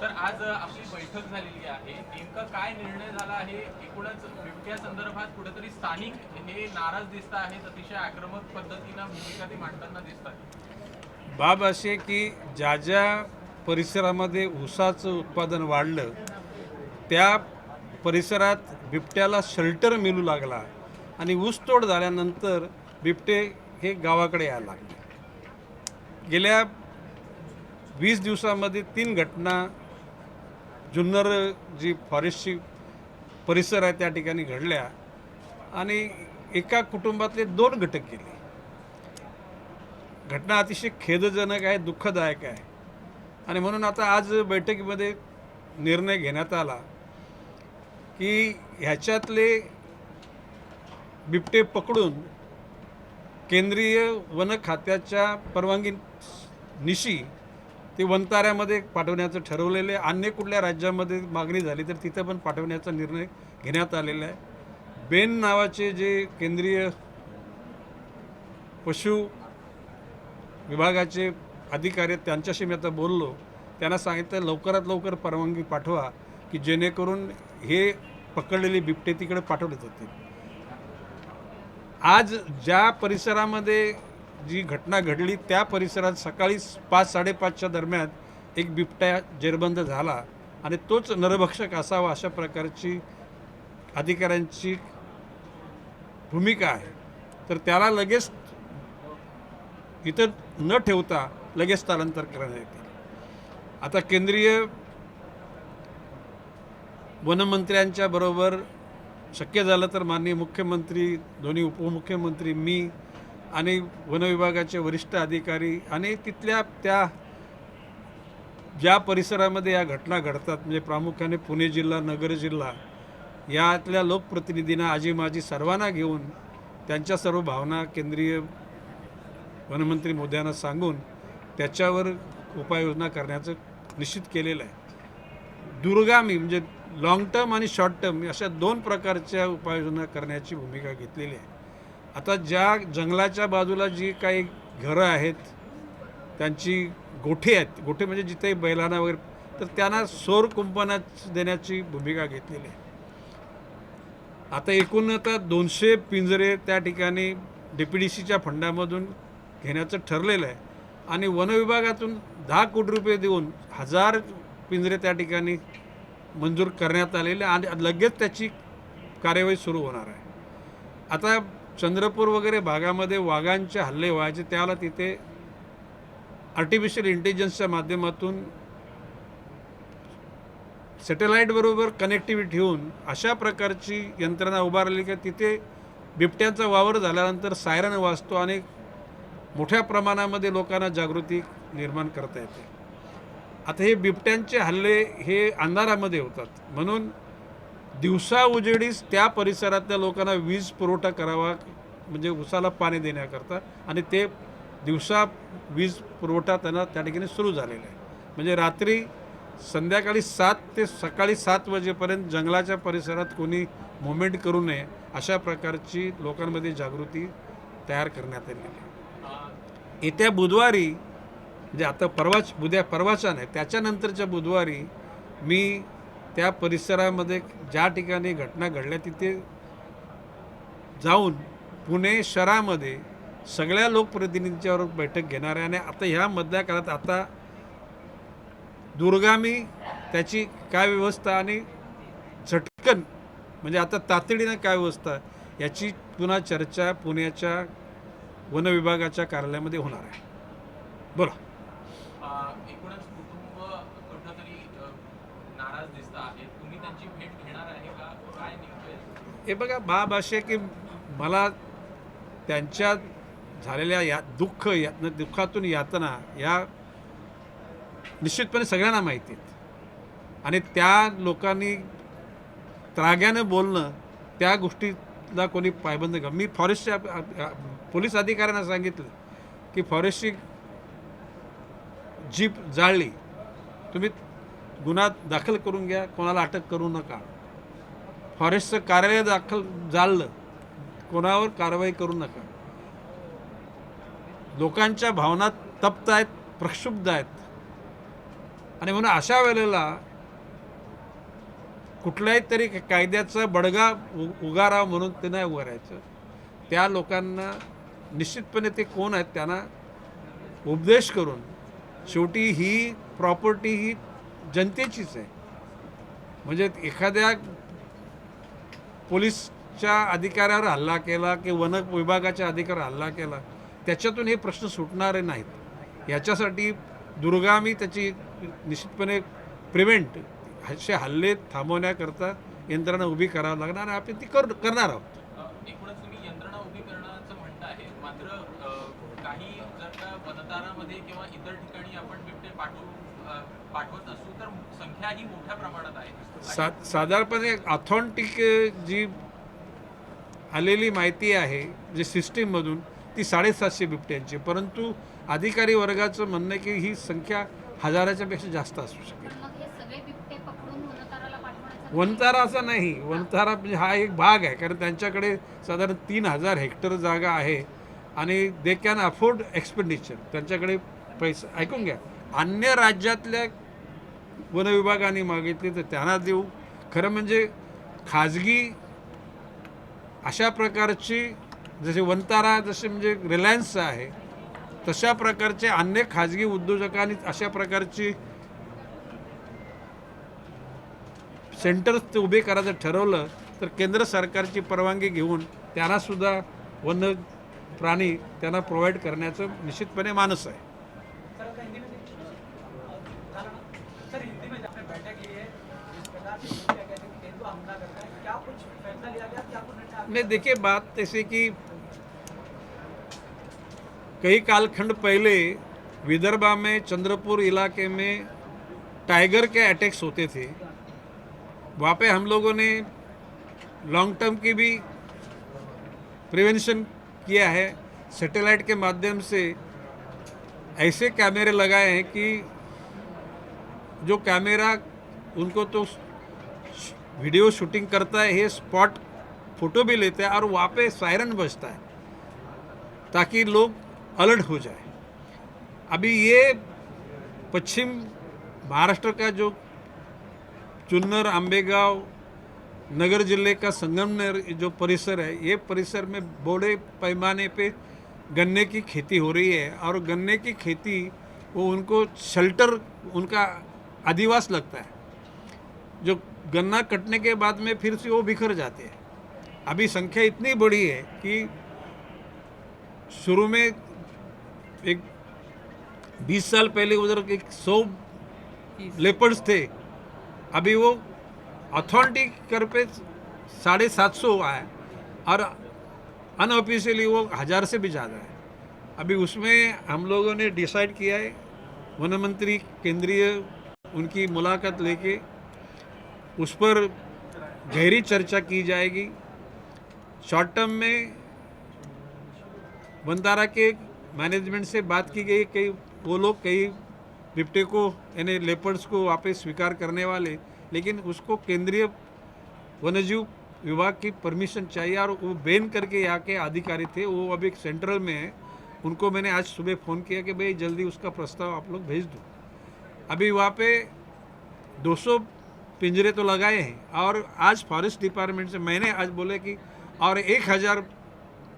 तर आज आपली बैठक झालेली आहे. नेमका काय निर्णय झाला आहे? एकूणच बिबट्या संदर्भात कुठेतरी स्थानिक हे नाराज दिसत आहेत. अतिशय आक्रमक पद्धतीनं भूमिका ते मांडताना दिसतात बाब अशी आहे की ज्या ज्या परिसरामध्ये ऊसाचं उत्पादन वाढलं त्या परिसरात बिबट्याला शेल्टर मिळू लागला. आणि ऊसतोड झाल्यानंतर बिबटे हे गावाकडे यायला लागले. गेल्या वीस दिवसामध्ये तीन घटना जुन्नर जी फॉरेस्टची परिसर आहे त्या ठिकाणी घडल्या आणि एका कुटुंबातले दोन घटक गेले. घटना अतिशय खेदजनक आहे दुःखदायक आहे. आणि म्हणून आता आज बैठकीमध्ये निर्णय घेण्यात आला की ह्याच्यातले बिबटे पकडून केंद्रीय वन खात्याच्या परवानगी निशी ते वनताऱ्यामध्ये पाठवण्याचं ठरवलेलं आहे. अन्य कुठल्या राज्यामध्ये मागणी झाली तर तिथं पण पाठवण्याचा निर्णय घेण्यात आलेला आहे. बेन नावाचे जे केंद्रीय पशु विभागाचे अधिकारी आहेत त्यांच्याशी मी आता बोललो. त्यांना सांगितलं लवकरात लवकर परवानगी पाठवा की जेणेकरून हे पकडलेले बिबटे तिकडे पाठवले जातील. आज ज्या परिसरामध्ये जी घटना घडली त्या परिसरात सकाळी पाच साडेपाचच्या दरम्यान एक बिबट्या जेरबंद झाला आणि तोच नरभक्षक असावा अशा प्रकारची अधिकाऱ्यांची भूमिका आहे. तर त्याला लगेच इथं न ठेवता लगेच स्थलांतर करण्यात येतील आता केंद्रीय वनमंत्र्यांच्या बरोबर शक्य झालं तर माननीय मुख्यमंत्री दोन्ही उपमुख्यमंत्री मी आणि वनविभागाचे वरिष्ठ अधिकारी आणि तिथल्या त्या ज्या परिसरामध्ये या घटना घडतात म्हणजे प्रामुख्याने पुणे जिल्हा नगर जिल्हा यातल्या लोकप्रतिनिधींना आजी माजी सर्वांना घेऊन त्यांच्या सर्व भावना केंद्रीय वनमंत्री मोद्यांना सांगून त्याच्यावर उपाययोजना करण्याचं निश्चित केलेलं आहे. दुर्गामी म्हणजे लॉंग टर्म आणि शॉर्ट टर्म अशा दोन प्रकारच्या उपाययोजना करण्याची भूमिका घेतलेली आहे. आता ज्या जंगलाच्या बाजूला जी काही घरं आहेत त्यांची गोठे आहेत गोठे म्हणजे जिथे बैलांना वगैरे तर त्यांना सौर कुंपणात देण्याची भूमिका घेतलेली आहे. आता एकूण आता दोनशे पिंजरे त्या ठिकाणी डी पी डी सीच्या फंडामधून घेण्याचं ठरलेलं आहे. आणि वनविभागातून दहा कोटी रुपये देऊन हजार पिंजरे त्या ठिकाणी मंजूर करण्यात आलेले आणि लगेच त्याची कार्यवाही सुरू होणार आहे. आता चंद्रपूर वगैरे भागामध्ये वाघांचे हल्ले व्हायचे त्याला तिथे आर्टिफिशियल इंटेलिजन्सच्या माध्यमातून सॅटेलाईटबरोबर कनेक्टिव्हिटी ठेवून अशा प्रकारची यंत्रणा उभारली की तिथे बिबट्यांचा वावर झाल्यानंतर सायरन वाजतो आणि मोठ्या प्रमाणामध्ये लोकांना जागृती निर्माण करता येते. आता हे बिबट्यांचे हल्ले हे अंधारामध्ये होतात. म्हणून दिवसा उजेडीस त्या परिसरातल्या लोकांना वीज पुरवठा करावा म्हणजे उसाला पाणी देण्याकरता आणि ते दिवसा वीज पुरवठा त्यांना त्या ठिकाणी सुरू झालेला आहे. म्हणजे रात्री संध्याकाळी सात ते सकाळी सात वाजेपर्यंत जंगलाच्या परिसरात कोणी मुवमेंट करू नये अशा प्रकारची लोकांमध्ये जागृती तयार करण्यात आलेली आहे. येत्या बुधवारी म्हणजे आता परवाच उद्या परवाचा नाही त्याच्यानंतरच्या बुधवारी मी त्या परिसरामध्ये ज्या ठिकाणी घटना घडल्या तिथे जाऊन पुणे शहरामध्ये सगळ्या लोकप्रतिनिधींच्यावर बैठक घेणार आहे. आणि आता ह्या मधल्या काळात आता दुर्गामी त्याची काय व्यवस्था आणि झटकन म्हणजे आता तातडीनं काय व्यवस्था याची पुन्हा चर्चा पुण्याच्या वनविभागाच्या कार्यालयामध्ये होणार आहे. बोला अं, एकूणच कुटुंब कुठंतरी अं, नाराज दिसत आहे तुम्ही त्यांची भेट घेणार आहे का काय नेमकं आहे? हे बघा बाब असे आहे की मला त्यांच्या झालेल्या या दुःख या दुःखातून यातना या निश्चितपणे सगळ्यांना माहिती आहेत आणि त्या लोकांनी त्राग्यानं बोलणं त्या गोष्टीला कोणी पायबंद का मी फॉरेस्टच्या पोलीस अधिकाऱ्यांना सांगितलं की फॉरेस्टची जीप जाळली. तुम्ही गुन्हा दाखल करून घ्या कोणाला अटक करू नका. फॉरेस्टचं कार्यालय दाखल जाळलं कोणावर कारवाई करू नका. लोकांच्या भावना तप्त आहेत प्रक्षुब्ध आहेत. आणि म्हणून अशा वेळेला कुठल्याही तरी कायद्याचा बडगा उगारा म्हणून ते नाही उगारायचं त्या लोकांना निश्चितपणे ते कोण आहेत त्यांना उपदेश करून शेवटी ही प्रॉपर्टी ही जनतेचीच आहे. म्हणजे एखाद्या पोलीसच्या अधिकाऱ्यावर हल्ला केला की वन विभागाच्या अधिकाऱ्यावर हल्ला केला? त्याच्यातून हे प्रश्न सुटणारे नाहीत. याच्यासाठी दुर्गामी त्याची निश्चितपणे प्रिव्हेंट असे हल्ले थांबवण्याकरता यंत्रणा उभी करावं लागणार आपण ती कर करणार आहोत. मात्र काही जर मतदारामध्ये किंवा इतर ठिकाणी आपण बिबटे पाठवू पाठवत असू तर संख्या ही मोठ्या प्रमाणात आहे. सा साधारणपणे ऑथॉन्टिक जी आलेली माहिती आहे जे सिस्टीममधून ती साडेसातशे बिबट्यांची परंतु अधिकारी वर्गाचं म्हणणं आहे की ही संख्या हजाराच्या पेक्षा जास्त असू शकेल. पण मग हे सगळे बिबटे पकडून वनताराला पाठवण्याचा वनतारा असा नाही. वनतारा म्हणजे हा एक भाग आहे. कारण त्यांच्याकडे साधारण तीन हजार हेक्टर जागा आहे. आणि दे कॅन अफोर्ड एक्सपेंडिचर त्यांच्याकडे पैसा ऐकून घ्या. अन्य राज्यातल्या वनविभागाने मागितली तर त्यांना देऊ. खरं म्हणजे खाजगी अशा प्रकारची जसे वनतारा जसे म्हणजे रिलायन्सचं आहे तशा प्रकारचे अन्य खाजगी उद्योजकांनी अशा प्रकारची सेंटर्स ते उभे करायचं ठरवलं तर केंद्र सरकारची परवानगी घेऊन त्यांनासुद्धा वन वन्य प्राणी त्यांना प्रोव्हाइड करण्याचं निश्चितपणे मानस आहे. नहीं, देखिए, बात ऐसे कि कई कालखंड पहले विदर्भा में, चंद्रपुर इलाके में टाइगर के अटैक्स होते थे। वहाँ पे हम लोगों ने लॉन्ग टर्म की भी प्रिवेंशन किया है। सैटेलाइट के माध्यम से ऐसे कैमरे लगाए हैं कि जो कैमरा उनको तो वीडियो शूटिंग करता है, ये स्पॉट फ़ोटो भी लेता है और वहाँ पे सायरन बजता है, ताकि लोग अलर्ट हो जाए। अभी ये पश्चिम महाराष्ट्र का जो चुन्नर, आंबेगांव, नगर ज़िले का संगम जो परिसर है, ये परिसर में बड़े पैमाने पे गन्ने की खेती हो रही है और गन्ने की खेती, वो उनको शेल्टर उनका आदिवास लगता है, जो गन्ना कटने के बाद में फिर से वो बिखर जाते हैं। अभी संख्या इतनी बड़ी है कि शुरू में एक बीस साल पहले उधर एक सौ लेपर्स थे। अभी वो अथॉरिटी कर पे साढ़े सात सौ है और अनऑफिशियली वो हज़ार से भी ज़्यादा है। अभी उसमें हम लोगों ने डिसाइड किया है, वन मंत्री केंद्रीय उनकी मुलाकात लेके उस पर गहरी चर्चा की जाएगी। शॉर्ट टर्म में बंदारा के मैनेजमेंट से बात की गई कई वो लोग कई बिप्टे को, यानी लेपर्ड्स को वापस स्वीकार करने वाले, लेकिन उसको केंद्रीय वन्यजीव विभाग की परमिशन चाहिए और वो बैन करके यहाँ के अधिकारी थे। वो अभी सेंट्रल में है। उनको मैंने आज सुबह फ़ोन किया कि भाई जल्दी उसका प्रस्ताव आप लोग भेज दो। अभी वहाँ पे 200 पिंजरे तो लगाए हैं। और आज फॉरेस्ट डिपार्टमेंट से मैंने आज बोले कि, और एक हज़ार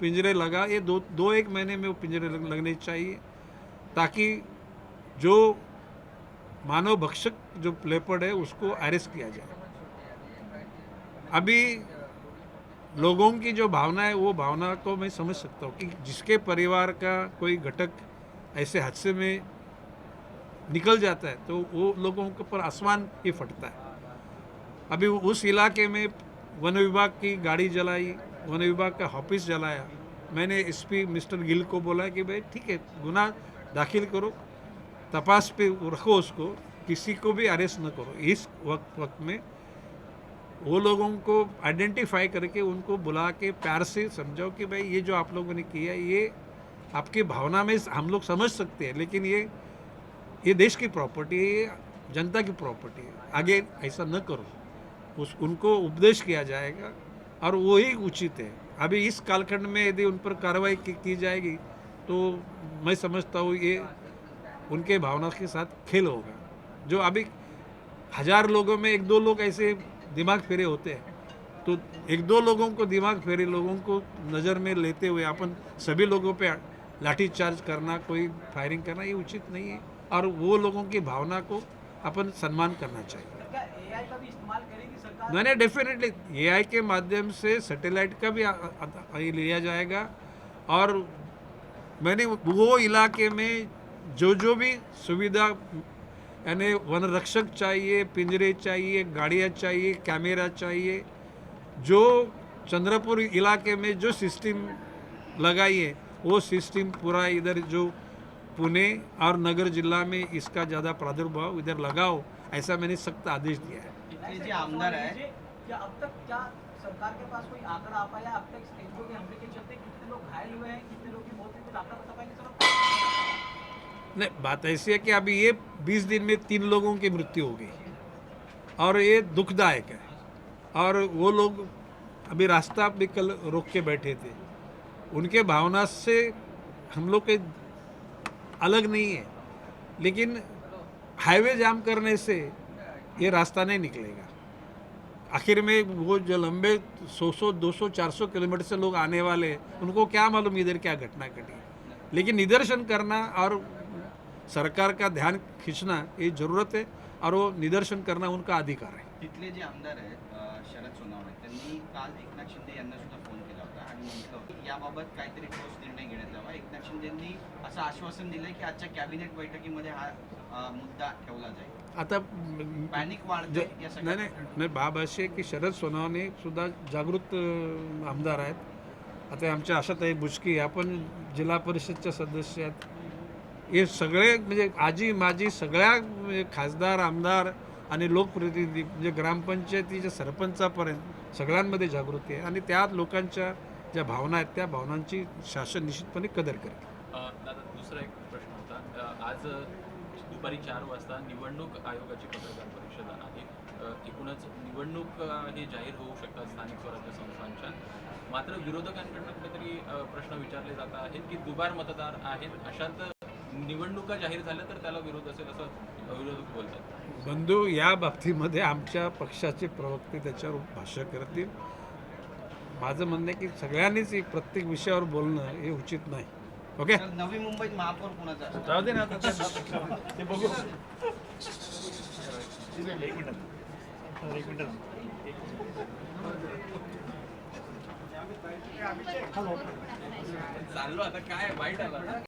पिंजरे लगा, ये दो दो एक महीने में वो पिंजरे लगने चाहिए, ताकि जो मानव भक्षक, जो लेपर्ड है, उसको अरेस्ट किया जाए। अभी लोगों की जो भावना है, वो भावना को मैं समझ सकता हूँ कि जिसके परिवार का कोई घटक ऐसे हादसे में निकल जाता है तो वो लोगों के ऊपर आसमान ही फटता है। अभी उस इलाके में वन विभाग की गाड़ी जलाई, वन विभाग का ऑफ़िस जलाया। मैंने एसपी मिस्टर गिल को बोला कि भाई, ठीक है, गुना दाखिल करो, तपास पे रखो उसको, किसी को भी अरेस्ट न करो। इस वक्त वक्त में वो लोगों को आइडेंटिफाई करके उनको बुला के प्यार से समझाओ कि भाई, ये जो आप लोगों ने किया, ये आपकी भावना में हम लोग समझ सकते हैं, लेकिन ये ये देश की प्रॉपर्टी है, ये जनता की प्रॉपर्टी है। आगे ऐसा न करो। उस उनको उपदेश किया जाएगा और वही उचित है। अभी इस कालखंड में यदि उन पर कार्रवाई की, की जाएगी तो मैं समझता हूँ ये उनके भावना के साथ खेल होगा। जो अभी हज़ार लोगों में एक दो लोग ऐसे दिमाग फेरे होते हैं तो एक दो लोगों को दिमाग फेरे लोगों को नज़र में लेते हुए अपन सभी लोगों पे लाठी चार्ज करना कोई फायरिंग करना ये उचित नहीं है। और वो लोगों की भावना को अपन सम्मान करना चाहिए। मैंने डेफिनेटली एआई के माध्यम से सैटेलाइट का भी आ- आ- आ- लिया जाएगा। और मैंने वो इलाके में जो जो भी सुविधा, यानी वन रक्षक चाहिए, पिंजरे चाहिए, गाड़ियाँ चाहिए कैमरा चाहिए, जो चंद्रपुर इलाके में जो सिस्टम लगाई है, वो सिस्टम पूरा इधर जो पुणे और नगर जिला में इसका ज़्यादा प्रादुर्भाव इधर लगाओ, ऐसा मैंने सख्त आदेश दिया है। इथले जे आमदार लीजिए, क्या अब तक क्या सरकार के पास कोई आंकड़ा आ पाया? अब तक एनजीओ के हमले के चलते कितने लोग घायल हुए हैं? कितने लोग की मौत हुई? कुछ आंकड़ा बता पाएँगे सर नहीं बात ऐसी है कि अभी ये 20 दिन में तीन लोगों की मृत्यु हो गई। और ये दुखदायक है। और वो लोग अभी रास्ता भी कल रोक के बैठे थे। उनके भावना से हम लोग के अलग नहीं है। लेकिन हाईवे जाम करने से ये रास्ता नहीं निकलेगा। आखिर में वो जो लंबे 100 200 400 किलोमीटर से लोग आने वाले हैं, उनको क्या मालूम इधर क्या घटना घटी। लेकिन निदर्शन करना और सरकार का ध्यान खींचना ये ज़रूरत है और वो निदर्शन करना उनका अधिकार है। तिथले जे आमदार आहेत शरद सोनवणे त्यांनी काल एकनाथ शिंदे यांना सुद्धा आणि याबाबत काहीतरी ठोस निर्णय घेण्यात यावा. एकनाथ शिंदेंनी असं आश्वासन दिलंय की आजच्या कॅबिनेट बैठकीमध्ये हा मुद्दा ठेवला जाईल. आता पॅनिक वाढते या नाही नाही बाब अशी आहे की शरद सोनवणे सुद्धा जागृत आमदार आहेत. आता आमच्या आशाताई बुचकी आपण जिल्हा परिषदच्या सदस्य आहेत. हे सगळे म्हणजे आजी माजी सगळ्या म्हणजे खासदार आमदार आणि लोकप्रतिनिधी म्हणजे ग्रामपंचायतीच्या सरपंचापर्यंत सगळ्यांमध्ये जागृती आहे. आणि त्या लोकांच्या ज्या भावना आहेत त्या भावनांची शासन निश्चितपणे कदर करेल. दादा दुसरा एक प्रश्न होता. आज दुपारी चार वाजता निवडणूक आयोगाची पत्रकार परिषद आहे. एकूणच निवडणूक हे जाहीर होऊ शकतात स्थानिक स्वराज्य संस्थांच्या. मात्र विरोधकांकडनं कुठेतरी प्रश्न विचारले जात आहेत की दुबार मतदार आहेत अशात निवडणुका जाहीर झाल्या तर त्याला विरोध असेल असं विरोधक बोलतात. बंधू या बाबतीमध्ये आमच्या पक्षाचे प्रवक्ते त्याच्यावर भाष्य करतील. माझं म्हणणं आहे की सगळ्यांनीच एक प्रत्येक विषयावर बोलणं हे उचित नाही. ओके? नवी मुंबईत महापौर कुणाचा? राहू दे ना आता ते बघू. चाललो आता काय वाईट आला.